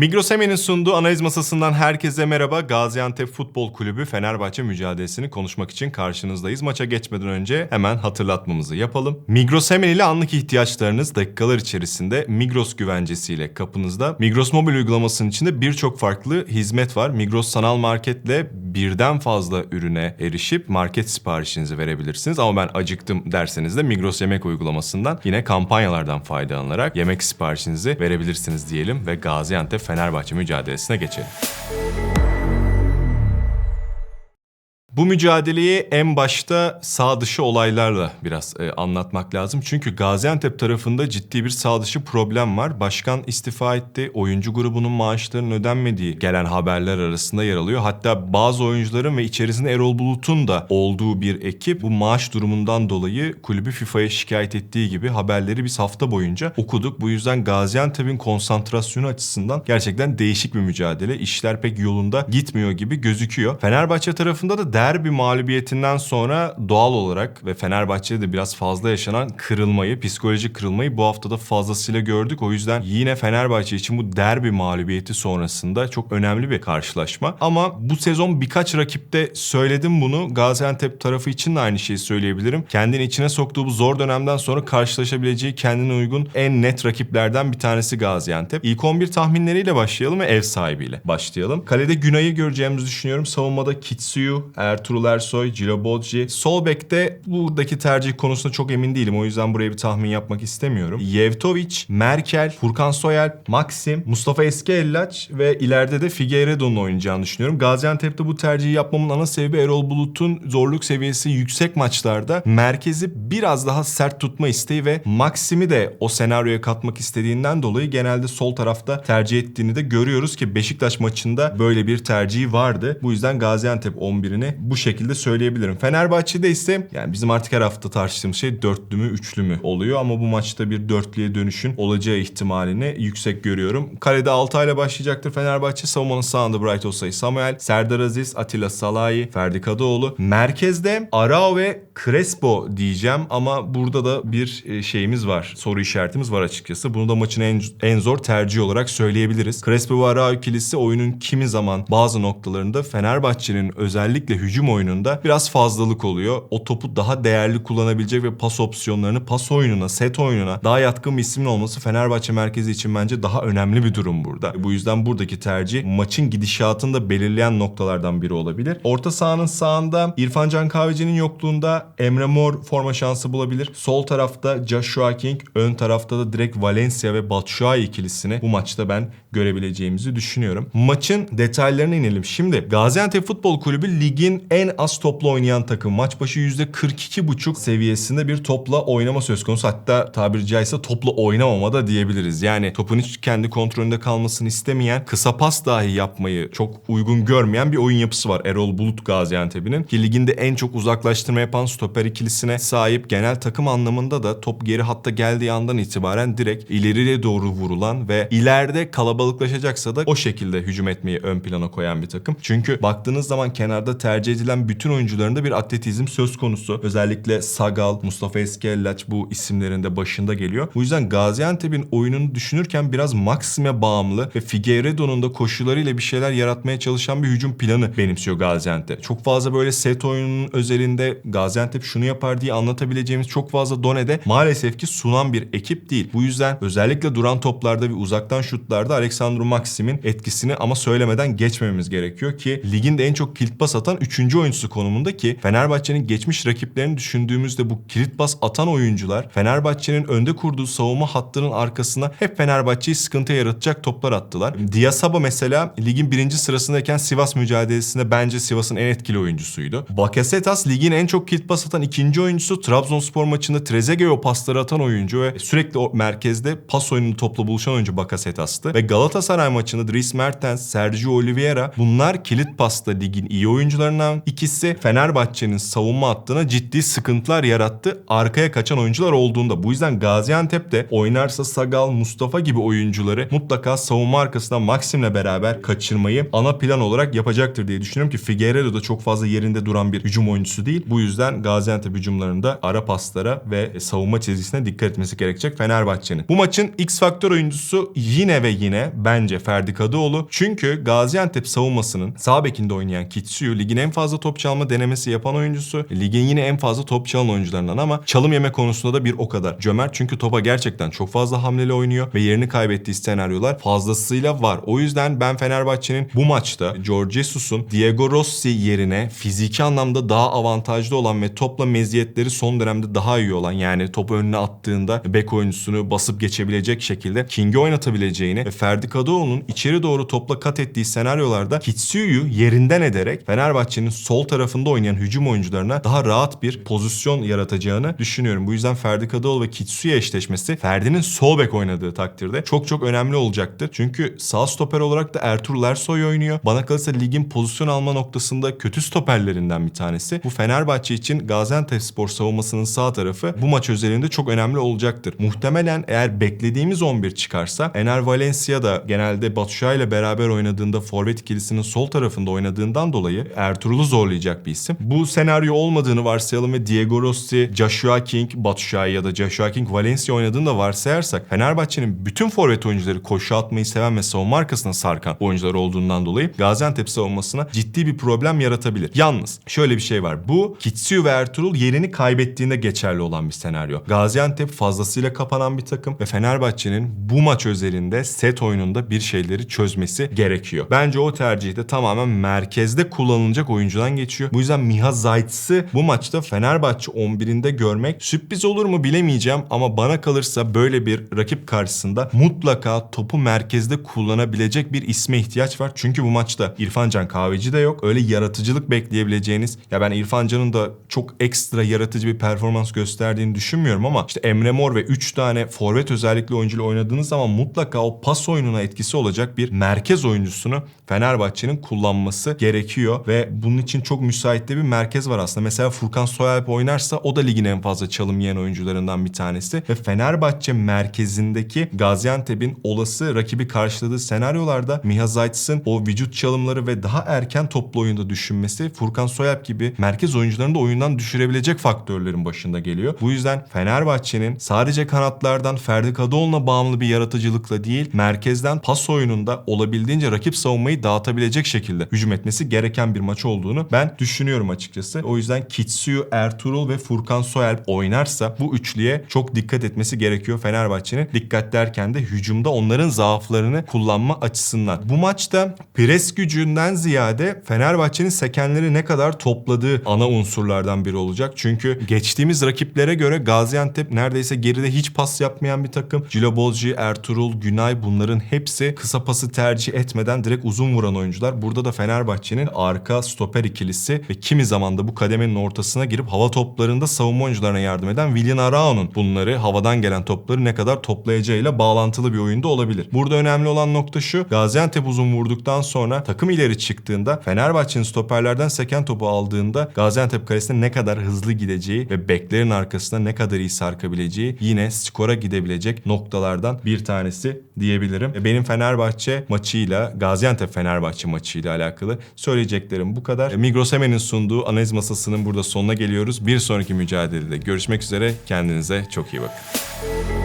Migros Emen'in sunduğu analiz masasından herkese merhaba. Gaziantep Futbol Kulübü Fenerbahçe mücadelesini konuşmak için karşınızdayız. Maça geçmeden önce hemen hatırlatmamızı yapalım. Migros Emen ile anlık ihtiyaçlarınız dakikalar içerisinde Migros güvencesiyle kapınızda. Migros mobil uygulamasının içinde birçok farklı hizmet var. Migros sanal marketle birden fazla ürüne erişip market siparişinizi verebilirsiniz. Ama ben acıktım derseniz de Migros yemek uygulamasından yine kampanyalardan faydalanarak yemek siparişinizi verebilirsiniz diyelim ve Gaziantep Fenerbahçe mücadelesine geçelim. Bu mücadeleyi en başta sağ dışı olaylarla biraz e, anlatmak lazım. Çünkü Gaziantep tarafında ciddi bir sağ dışı problem var. Başkan istifa etti. Oyuncu grubunun maaşlarının ödenmediği gelen haberler arasında yer alıyor. Hatta bazı oyuncuların ve içerisinde Erol Bulut'un da olduğu bir ekip bu maaş durumundan dolayı kulübü FIFA'ya şikayet ettiği gibi haberleri biz hafta boyunca okuduk. Bu yüzden Gaziantep'in konsantrasyonu açısından gerçekten değişik bir mücadele. İşler pek yolunda gitmiyor gibi gözüküyor. Fenerbahçe tarafında da derbi mağlubiyetinden sonra doğal olarak ve Fenerbahçe'de de biraz fazla yaşanan kırılmayı, psikolojik kırılmayı bu haftada fazlasıyla gördük. O yüzden yine Fenerbahçe için bu derbi mağlubiyeti sonrasında çok önemli bir karşılaşma. Ama bu sezon birkaç rakipte söyledim bunu. Gaziantep tarafı için de aynı şeyi söyleyebilirim. Kendini içine soktuğu bu zor dönemden sonra karşılaşabileceği kendine uygun en net rakiplerden bir tanesi Gaziantep. İlk 11 tahminleriyle başlayalım ve ev sahibiyle başlayalım. Kalede Günay'ı göreceğimizi düşünüyorum. Savunmada Kitsuyu, Ertuğrul Ersoy, Ciro Bocci. Sol bekte buradaki tercih konusunda çok emin değilim. O yüzden buraya bir tahmin yapmak istemiyorum. Yevtovic, Merkel, Furkan Soyer, Maxim, Mustafa Eskeellaç ve ileride de Figueiredo'nun oynayacağını düşünüyorum. Gaziantep'te bu tercihi yapmamın ana sebebi Erol Bulut'un zorluk seviyesi yüksek maçlarda merkezi biraz daha sert tutma isteği ve Maxim'i de o senaryoya katmak istediğinden dolayı genelde sol tarafta tercih ettiğini de görüyoruz ki Beşiktaş maçında böyle bir tercihi vardı. Bu yüzden Gaziantep 11'ini bu şekilde söyleyebilirim. Fenerbahçe'de ise yani bizim artık her hafta tartıştığımız şey dörtlü mü üçlü mü oluyor ama bu maçta bir dörtlüye dönüşün olacağı ihtimalini yüksek görüyorum. Kalede Altay'la başlayacaktır Fenerbahçe. Savunmanın sağında Bright Osay Samuel, Serdar Aziz, Atilla Salahi, Ferdi Kadıoğlu. Merkezde Arao ve Crespo diyeceğim ama burada da bir e, şeyimiz var. Soru işaretimiz var açıkçası. Bunu da maçın en, en zor tercihi olarak söyleyebiliriz. Crespo ve Arao ikilisi oyunun kimi zaman bazı noktalarında Fenerbahçe'nin özellikle hücum oyununda biraz fazlalık oluyor. O topu daha değerli kullanabilecek ve pas opsiyonlarını pas oyununa, set oyununa daha yatkın bir ismin olması Fenerbahçe merkezi için bence daha önemli bir durum burada. Bu yüzden buradaki tercih maçın gidişatını da belirleyen noktalardan biri olabilir. Orta sahanın sağında İrfan Can Kahveci'nin yokluğunda Emre Mor forma şansı bulabilir. Sol tarafta Joshua King, ön tarafta da direkt Valencia ve Batshuayi ikilisini bu maçta ben görebileceğimizi düşünüyorum. Maçın detaylarına inelim. Şimdi Gaziantep Futbol Kulübü ligin en az topla oynayan takım. Maç başı %42,5 seviyesinde bir topla oynama söz konusu. Hatta tabiri caizse topla oynamama da diyebiliriz. Yani topun hiç kendi kontrolünde kalmasını istemeyen, kısa pas dahi yapmayı çok uygun görmeyen bir oyun yapısı var Erol Bulut Gaziantep'inin. Ki liginde en çok uzaklaştırma yapan stoper ikilisine sahip genel takım anlamında da top geri hatta geldiği andan itibaren direkt ileriye doğru vurulan ve ileride kalabalıklaşacaksa da o şekilde hücum etmeyi ön plana koyan bir takım. Çünkü baktığınız zaman kenarda tercih edilen bütün oyuncularında bir atletizm söz konusu. Özellikle Sagal, Mustafa Eskellaç bu isimlerin de başında geliyor. Bu yüzden Gaziantep'in oyununu düşünürken biraz Maxim'e bağımlı ve Figueiredo'nun da koşularıyla bir şeyler yaratmaya çalışan bir hücum planı benimsiyor Gaziantep. Çok fazla böyle set oyununun özelinde Gaziantep şunu yapar diye anlatabileceğimiz çok fazla donede maalesef ki sunan bir ekip değil. Bu yüzden özellikle duran toplarda ve uzaktan şutlarda Alexandru Maxim'in etkisini ama söylemeden geçmememiz gerekiyor ki ligin de en çok kilit pas atan 3. oyuncusu konumunda ki Fenerbahçe'nin geçmiş rakiplerini düşündüğümüzde bu kilit pas atan oyuncular Fenerbahçe'nin önde kurduğu savunma hattının arkasına hep Fenerbahçe'yi sıkıntı yaratacak toplar attılar. Diasaba mesela ligin birinci sırasındayken Sivas mücadelesinde bence Sivas'ın en etkili oyuncusuydu. Bakasetas ligin en çok kilit pas atan ikinci oyuncusu. Trabzonspor maçında Trezeguet'e o pasları atan oyuncu ve sürekli o merkezde pas oyununu topla buluşan oyuncu Bakasetas'tı. Ve Galatasaray maçında Dries Mertens, Sergio Oliveira bunlar kilit pasta ligin iyi oyuncularından oyunculardan ikisi Fenerbahçe'nin savunma hattına ciddi sıkıntılar yarattı. Arkaya kaçan oyuncular olduğunda. Bu yüzden Gaziantep'te oynarsa Sagal, Mustafa gibi oyuncuları mutlaka savunma arkasına Maxim'le beraber kaçırmayı ana plan olarak yapacaktır diye düşünüyorum ki Figueiredo da çok fazla yerinde duran bir hücum oyuncusu değil. Bu yüzden Gaziantep hücumlarında ara paslara ve savunma çizgisine dikkat etmesi gerekecek Fenerbahçe'nin. Bu maçın X faktör oyuncusu yine ve yine bence Ferdi Kadıoğlu. Çünkü Gaziantep savunmasının sağ bekinde oynayan Kitsuyu ligin en fazla top çalma denemesi yapan oyuncusu. Ligin yine en fazla top çalan oyuncularından ama çalım yeme konusunda da bir o kadar cömert. Çünkü topa gerçekten çok fazla hamleli oynuyor ve yerini kaybettiği senaryolar fazlasıyla var. O yüzden ben Fenerbahçe'nin bu maçta George Jesus'un Diego Rossi yerine fiziki anlamda daha avantajlı olan ve topla meziyetleri son dönemde daha iyi olan yani topu önüne attığında bek oyuncusunu basıp geçebilecek şekilde King'i oynatabileceğini ve Ferdi Kadıoğlu'nun içeri doğru topla kat ettiği senaryolarda Kitsuyu yerinden ederek Fenerbahçe'nin sol tarafında oynayan hücum oyuncularına daha rahat bir pozisyon yaratacağını düşünüyorum. Bu yüzden Ferdi Kadıoğlu ve Kitsuya eşleşmesi Ferdi'nin sol bek oynadığı takdirde çok çok önemli olacaktır. Çünkü sağ stoper olarak da Ertuğrul Ersoy oynuyor. Bana kalırsa ligin pozisyon alma noktasında kötü stoperlerinden bir tanesi. Bu Fenerbahçe için Gaziantepspor savunmasının sağ tarafı bu maç özelinde çok önemli olacaktır. Muhtemelen eğer beklediğimiz 11 çıkarsa Ener Valencia da genelde Batshuayi ile beraber oynadığında forvet ikilisinin sol tarafında oynadığından dolayı Ertuğrul'u zorlayacak bir isim. Bu senaryo olmadığını varsayalım ve Diego Rossi, Joshua King, Batshuayi ya da Joshua King Valencia oynadığını da varsayarsak Fenerbahçe'nin bütün forvet oyuncuları koşu atmayı seven ve savunma arkasına sarkan oyuncular olduğundan dolayı Gaziantep savunmasına ciddi bir problem yaratabilir. Yalnız şöyle bir şey var. Bu Kitsuyu ve Ertuğrul yerini kaybettiğinde geçerli olan bir senaryo. Gaziantep fazlasıyla kapanan bir takım ve Fenerbahçe'nin bu maç özelinde set oyununda bir şeyleri çözmesi gerekiyor. Bence o tercih de tamamen merkezde kullanılacak oyuncudan geçiyor. Bu yüzden Miha Zayt'sı bu maçta Fenerbahçe 11'inde görmek sürpriz olur mu bilemeyeceğim ama bana kalırsa böyle bir rakip karşısında mutlaka topu merkezde kullanabilecek bir isme ihtiyaç var. Çünkü bu maçta İrfan Can Kahveci de yok. Öyle yaratıcılık bekleyebileceğiniz ya ben İrfan Can'ın da çok ekstra yaratıcı bir performans gösterdiğini düşünmüyorum ama işte Emre Mor ve 3 tane forvet özellikle oyuncuyla oynadığınız zaman mutlaka o pas oyununa etkisi olacak bir merkez oyuncusunu Fenerbahçe'nin kullanması gerekiyor ve bunun için çok müsait de bir merkez var aslında. Mesela Furkan Soyalp oynarsa o da ligin en fazla çalım yiyen oyuncularından bir tanesi ve Fenerbahçe merkezindeki Gaziantep'in olası rakibi karşıladığı senaryolarda Miha Zayt'sın o vücut çalımları ve daha erken toplu oyunda düşünmesi Furkan Soyalp gibi merkez oyuncularını da oyundan düşürebilecek faktörlerin başında geliyor. Bu yüzden Fenerbahçe'nin sadece kanatlardan Ferdi Kadıoğlu'na bağımlı bir yaratıcılıkla değil merkezden pas oyununda olabildiğince rakip savunmayı dağıtabilecek şekilde hücum etmesi gereken bir maç olduğunu ben düşünüyorum açıkçası. O yüzden Kitsuyu, Ertuğrul ve Furkan Soyalp oynarsa bu üçlüye çok dikkat etmesi gerekiyor Fenerbahçe'nin. Dikkat derken de hücumda onların zaaflarını kullanma açısından. Bu maçta pres gücünden ziyade Fenerbahçe'nin sekenleri ne kadar topladığı ana unsurlardan biri olacak. Çünkü geçtiğimiz rakiplere göre Gaziantep neredeyse geride hiç pas yapmayan bir takım. Cilobozci, Ertuğrul, Günay bunların hepsi kısa pası tercih etmeden direkt uzun vuran oyuncular. Burada da Fenerbahçe'nin arka stoper ikilisi ve kimi zaman da bu kademenin ortasına girip hava toplarında savunma oyuncularına yardım eden Willian Arao'nun bunları havadan gelen topları ne kadar toplayacağıyla bağlantılı bir oyunda olabilir. Burada önemli olan nokta şu. Gaziantep uzun vurduktan sonra takım ileri çıktığında Fenerbahçe'nin stoperlerden seken topu aldığında Gaziantep kalesine ne kadar hızlı gideceği ve beklerin arkasına ne kadar iyi sarkabileceği yine skora gidebilecek noktalardan bir tanesi diyebilirim. Benim Fenerbahçe maçıyla Gaziantep Fenerbahçe maçıyla alakalı söyleyeceklerim bu kadar. E, Migros Hemen'in sunduğu analiz masasının burada sonuna geliyoruz. Bir sonraki mücadelede görüşmek üzere. Kendinize çok iyi bakın.